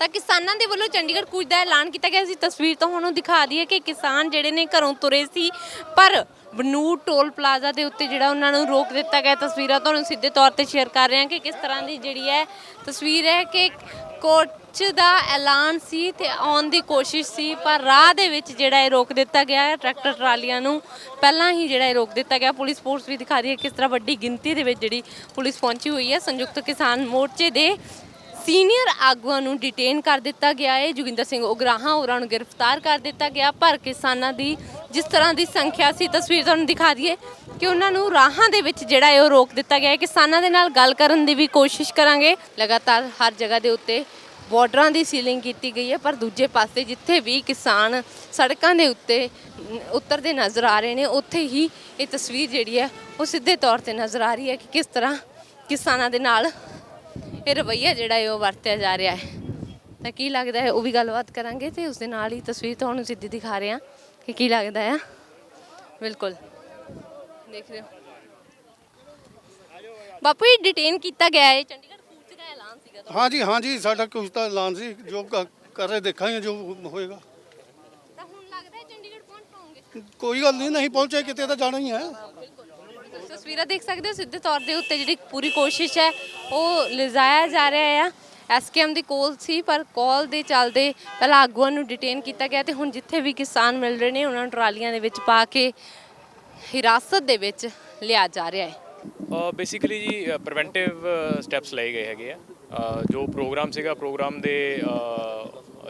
ਤਾਂ ਕਿਸਾਨਾਂ ਦੇ ਵੱਲੋਂ ਚੰਡੀਗੜ੍ਹ ਕੂਚ ਦਾ ਐਲਾਨ ਕੀਤਾ ਗਿਆ। ਸੀ ਤਸਵੀਰ ਤੁਹਾਨੂੰ ਦਿਖਾ ਦਈਏ ਕਿ ਕਿਸਾਨ ਜਿਹੜੇ ਨੇ ਘਰੋਂ ਤੁਰੇ ਸੀ, ਪਰ ਬਨੂਰ ਟੋਲ ਪਲਾਜ਼ਾ ਦੇ ਉੱਤੇ ਜਿਹੜਾ ਉਹਨਾਂ ਨੂੰ ਰੋਕ ਦਿੱਤਾ ਗਿਆ। ਤਸਵੀਰਾਂ ਤੁਹਾਨੂੰ ਸਿੱਧੇ ਤੌਰ ਤੇ ਸ਼ੇਅਰ ਕਰ ਰਹੇ ਹਾਂ ਕਿ ਕਿਸ ਤਰ੍ਹਾਂ ਦੀ ਜਿਹੜੀ ਹੈ ਤਸਵੀਰ ਹੈ ਕਿ ਕੋਚ ਦਾ ਐਲਾਨ ਸੀ ਤੇ ਆਉਣ ਦੀ ਕੋਸ਼ਿਸ਼ ਸੀ, ਪਰ ਰਾਹ ਦੇ ਵਿੱਚ ਜਿਹੜਾ ਇਹ ਰੋਕ ਦਿੱਤਾ ਗਿਆ ਹੈ। ਟਰੈਕਟਰ ਟਰਾਲੀਆਂ ਨੂੰ ਪਹਿਲਾਂ ਹੀ ਜਿਹੜਾ ਇਹ ਰੋਕ ਦਿੱਤਾ ਗਿਆ। ਪੁਲਿਸ ਫੋਰਸ ਵੀ ਦਿਖਾ ਰਹੀ ਹੈ ਕਿਸ ਤਰ੍ਹਾਂ ਵੱਡੀ ਗਿਣਤੀ ਦੇ ਵਿੱਚ ਜਿਹੜੀ ਪੁਲਿਸ ਪਹੁੰਚੀ ਹੋਈ ਹੈ। ਸੰਯੁਕਤ ਕਿਸਾਨ ਮੋਰਚੇ ਦੇ ਸੀਨੀਅਰ ਆਗੂਆਂ ਨੂੰ ਡਿਟੇਨ ਕਰ ਦਿੱਤਾ ਗਿਆ ਹੈ। ਜੋਗਿੰਦਰ ਸਿੰਘ ਉਗਰਾਹਾਂ ਹੋਰਾਂ ਨੂੰ ਗ੍ਰਿਫਤਾਰ ਕਰ ਦਿੱਤਾ ਗਿਆ, ਪਰ ਕਿਸਾਨਾਂ ਦੀ ਜਿਸ ਤਰ੍ਹਾਂ ਦੀ ਸੰਖਿਆ ਸੀ, ਤਸਵੀਰ ਤੁਹਾਨੂੰ ਦਿਖਾ ਦਈਏ ਕਿ ਉਹਨਾਂ ਨੂੰ ਰਾਹਾਂ ਦੇ ਵਿੱਚ ਜਿਹੜਾ ਹੈ ਉਹ ਰੋਕ ਦਿੱਤਾ ਗਿਆ ਹੈ। ਕਿਸਾਨਾਂ ਦੇ ਨਾਲ ਗੱਲ ਕਰਨ ਦੀ ਵੀ ਕੋਸ਼ਿਸ਼ ਕਰਾਂਗੇ। ਲਗਾਤਾਰ ਹਰ ਜਗ੍ਹਾ ਦੇ ਉੱਤੇ ਬਾਰਡਰਾਂ ਦੀ ਸੀਲਿੰਗ ਕੀਤੀ ਗਈ ਹੈ, ਪਰ ਦੂਜੇ ਪਾਸੇ ਜਿੱਥੇ ਵੀ ਕਿਸਾਨ ਸੜਕਾਂ ਦੇ ਉੱਤੇ ਉਤਰਦੇ ਨਜ਼ਰ ਆ ਰਹੇ ਨੇ, ਉੱਥੇ ਹੀ ਇਹ ਤਸਵੀਰ ਜਿਹੜੀ ਹੈ ਉਹ ਸਿੱਧੇ ਤੌਰ ਤੇ ਨਜ਼ਰ ਆ ਰਹੀ ਹੈ ਕਿ ਕਿਸ ਤਰ੍ਹਾਂ ਕਿਸਾਨਾਂ ਦੇ ਨਾਲ ਇਹ ਰਵੱਈਆ ਜਿਹੜਾ ਹੈ ਉਹ ਵਰਤਿਆ ਜਾ ਰਿਹਾ ਹੈ। ਤਾਂ ਕੀ ਲੱਗਦਾ ਹੈ ਉਹ ਵੀ ਗੱਲਬਾਤ ਕਰਾਂਗੇ ਤੇ ਉਸ ਦੇ ਨਾਲ ਹੀ ਤਸਵੀਰ ਤੁਹਾਨੂੰ ਸਿੱਧੀ ਦਿਖਾ ਰਹੇ ਹਾਂ ਕਿ ਕੀ ਲੱਗਦਾ ਹੈ। ਬਿਲਕੁਲ। ਦੇਖ ਰਹੇ ਹੋ। ਬਾਪੂ ਇਹ ਡਿਟੇਨ ਕੀਤਾ ਗਿਆ ਹੈ ਚੰਡੀਗੜ੍ਹ ਕੂਚ ਦਾ ਐਲਾਨ ਸੀਗਾ ਤੁਹਾਡਾ। ਹਾਂਜੀ ਹਾਂਜੀ ਸਾਡਾ ਕੁਝ ਤਾਂ ਐਲਾਨ ਸੀ ਜੋ ਕ- ਕਰ ਰਹੇ ਦੇਖਾਂਗੇ ਜੋ ਹੋਏਗਾ। ਤਾਂ ਹੁਣ ਲੱਗਦਾ ਹੈ ਚੰਡੀਗੜ੍ਹ ਪਹੁੰਚ ਪਾਉਂਗੇ ਕੋਈ ਗੱਲ ਨਹੀਂ ਨਹੀਂ ਪਹੁੰਚੇ ਕਿਤੇ ਤਾਂ ਜਾਣਾ ਹੀ ਹੈ। ਤਸਵੀਰਾਂ ਦੇਖ ਸਕਦੇ ਹੋ, ਸਿੱਧੇ ਤੌਰ ਦੇ ਉੱਤੇ ਜਿਹੜੀ ਪੂਰੀ ਕੋਸ਼ਿਸ਼ ਹੈ, ਉਹ ਲਿਜਾਇਆ ਜਾ ਰਿਹਾ ਆ ਐਸਕੇਐਮ ਦੀ ਕੋਲ ਸੀ, ਪਰ ਕੋਲ ਦੇ ਚੱਲਦੇ ਪਹਿਲਾਂ ਆਗੂਆਂ ਨੂੰ ਡਿਟੇਨ ਕੀਤਾ ਗਿਆ ਤੇ ਹੁਣ ਜਿੱਥੇ ਵੀ ਕਿਸਾਨ ਮਿਲ ਰਹੇ ਨੇ, ਉਹਨਾਂ ਨੂੰ ਟਰਾਲੀਆਂ ਦੇ ਵਿੱਚ ਪਾ ਕੇ ਹਿਰਾਸਤ ਦੇ ਵਿੱਚ ਲਿਆ ਜਾ ਰਿਹਾ ਹੈ। ਬੇਸਿਕਲੀ ਜੀ ਪ੍ਰੀਵੈਂਟਿਵ ਸਟੈਪਸ ਲਏ ਗਏ ਹੈਗੇ ਆ। ਜੋ ਪ੍ਰੋਗਰਾਮ ਸੀਗਾ ਪ੍ਰੋਗਰਾਮ ਦੇ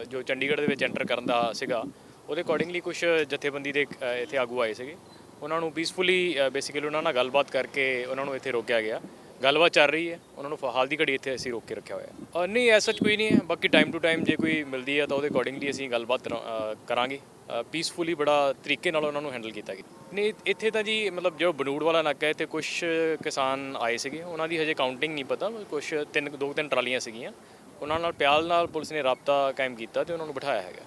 ਜੋ ਚੰਡੀਗੜ੍ਹ ਦੇ ਵਿੱਚ ਐਂਟਰ ਕਰਨ ਦਾ ਸੀਗਾ, ਉਹਦੇ ਅਕੋਰਡਿੰਗਲੀ ਕੁਝ ਜਥੇਬੰਦੀ ਦੇ ਇੱਥੇ ਆਗੂ ਆਏ ਸੀਗੇ। ਉਹਨਾਂ ਨੂੰ ਪੀਸਫੁਲੀ ਬੇਸਿਕਲੀ ਉਹਨਾਂ ਨਾਲ ਗੱਲਬਾਤ ਕਰਕੇ ਉਹਨਾਂ ਨੂੰ ਇੱਥੇ ਰੋਕਿਆ ਗਿਆ। ਗੱਲਬਾਤ ਚੱਲ ਰਹੀ ਹੈ। ਉਹਨਾਂ ਨੂੰ ਫਿਲਹਾਲ ਦੀ ਘੜੀ ਇੱਥੇ ਅਸੀਂ ਰੋਕ ਕੇ ਰੱਖਿਆ ਹੋਇਆ ਹੈ। ਨਹੀਂ, ਐਸਾ ਕੋਈ ਨਹੀਂ ਹੈ। ਬਾਕੀ ਟਾਈਮ ਟੂ ਟਾਈਮ ਜੇ ਕੋਈ ਮਿਲਦੀ ਹੈ ਤਾਂ ਉਹਦੇ ਅਕੋਰਡਿੰਗਲੀ ਅਸੀਂ ਗੱਲਬਾਤ ਕਰਾ- ਕਰਾਂਗੇ। ਪੀਸਫੁਲੀ ਬੜਾ ਤਰੀਕੇ ਨਾਲ ਉਹਨਾਂ ਨੂੰ ਹੈਂਡਲ ਕੀਤਾ ਗਿਆ। ਨਹੀਂ ਇੱਥੇ ਤਾਂ ਜੀ ਮਤਲਬ ਜੋ ਬਨੂੜ ਵਾਲਾ ਨਾਕਾ ਹੈ ਤੇ ਕੁਝ ਕਿਸਾਨ ਆਏ ਸੀਗੇ। ਉਹਨਾਂ ਦੀ ਹਜੇ ਕਾਊਂਟਿੰਗ ਨਹੀਂ ਪਤਾ। ਕੁਝ ਤਿੰਨ, ਦੋ ਤਿੰਨ ਟਰਾਲੀਆਂ ਸੀਗੀਆਂ। ਉਹਨਾਂ ਨਾਲ ਪਿਆਲ ਨਾਲ ਪੁਲਿਸ ਨੇ ਰਾਬਤਾ ਕਾਇਮ ਕੀਤਾ ਤੇ ਉਹਨਾਂ ਨੂੰ ਬਿਠਾਇਆ ਹੈਗਾ।